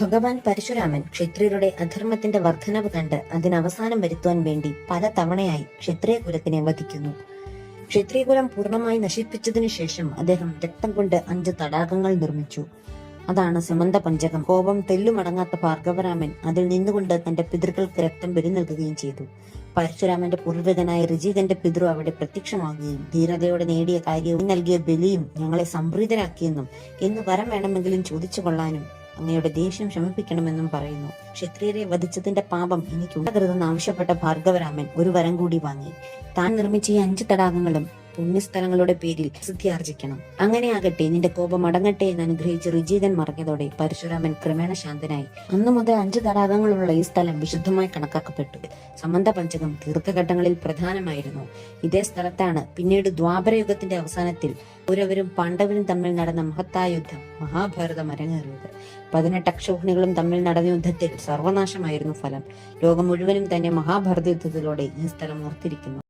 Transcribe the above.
ഭഗവാൻ പരശുരാമൻ ക്ഷത്രിയരുടെ അധർമ്മത്തിന്റെ വർധനവ് കണ്ട് അതിന് അവസാനം വരുത്തുവാൻ വേണ്ടി പല തവണയായി ക്ഷത്രിയ കുലത്തിനെ വധിക്കുന്നു. ക്ഷത്രിയകുലം പൂർണമായി നശിപ്പിച്ചതിനു ശേഷം അദ്ദേഹം രക്തം കൊണ്ട് അഞ്ച് തടാകങ്ങൾ നിർമ്മിച്ചു. അതാണ് സമന്ത പഞ്ചകം കോപം തെല്ലുമടങ്ങാത്ത ഭാർഗവരാമൻ അതിൽ നിന്നുകൊണ്ട് തന്റെ പിതൃക്കൾക്ക് രക്തം ബലി നൽകുകയും ചെയ്തു. പരശുരാമന്റെ പൂർവികനായ ഋജിതന്റെ പിതൃ അവിടെ പ്രത്യക്ഷമാകുകയും ധീരതയോടെ നേടിയ കാര്യവും നൽകിയ ബലിയും ഞങ്ങളെ സംപ്രീതരാക്കിയെന്നും എന്ന് വരം വേണമെങ്കിലും ചോദിച്ചു കൊള്ളാനും അങ്ങയുടെ ദേഷ്യം ശമിപ്പിക്കണമെന്നും പറയുന്നു. ക്ഷത്രിയരെ വധിച്ചതിന്റെ പാപം എനിക്കുണ്ടാകരുതെന്ന് ആവശ്യപ്പെട്ട ഭാർഗവരാമൻ ഒരു വരം കൂടി വാങ്ങി. താൻ നിർമ്മിച്ച ഈ അഞ്ച് തടാകങ്ങളും പുണ്യസ്ഥലങ്ങളുടെ പേരിൽ സിദ്ധിയാർജിക്കണം അങ്ങനെയാകട്ടെ നിന്റെ കോപം അടങ്ങട്ടെ എന്ന് അനുഗ്രഹിച്ച് ഋജീതൻ മറഞ്ഞതോടെ പരശുരാമൻ ക്രമേണ ശാന്തനായി. അന്നു മുതൽ അഞ്ച് തടാകങ്ങളുള്ള ഈ സ്ഥലം വിശുദ്ധമായി കണക്കാക്കപ്പെട്ടു. സമന്ത പഞ്ചകം തീർത്ഥഘട്ടങ്ങളിൽ പ്രധാനമായിരുന്നു. ഇതേ സ്ഥലത്താണ് പിന്നീട് ദ്വാപരയുഗത്തിന്റെ അവസാനത്തിൽ കൗരവരും പാണ്ഡവരും തമ്മിൽ നടന്ന മഹത്തായ യുദ്ധം മഹാഭാരതം അരങ്ങേറിയത്. പതിനെട്ട് അക്ഷോഹിണികളും തമ്മിൽ നടന്ന യുദ്ധത്തിൽ സർവനാശമായിരുന്നു ഫലം. ലോകം മുഴുവനും തന്നെ മഹാഭാരത യുദ്ധത്തിലൂടെ ഈ സ്ഥലം ഓർത്തിരിക്കുന്നു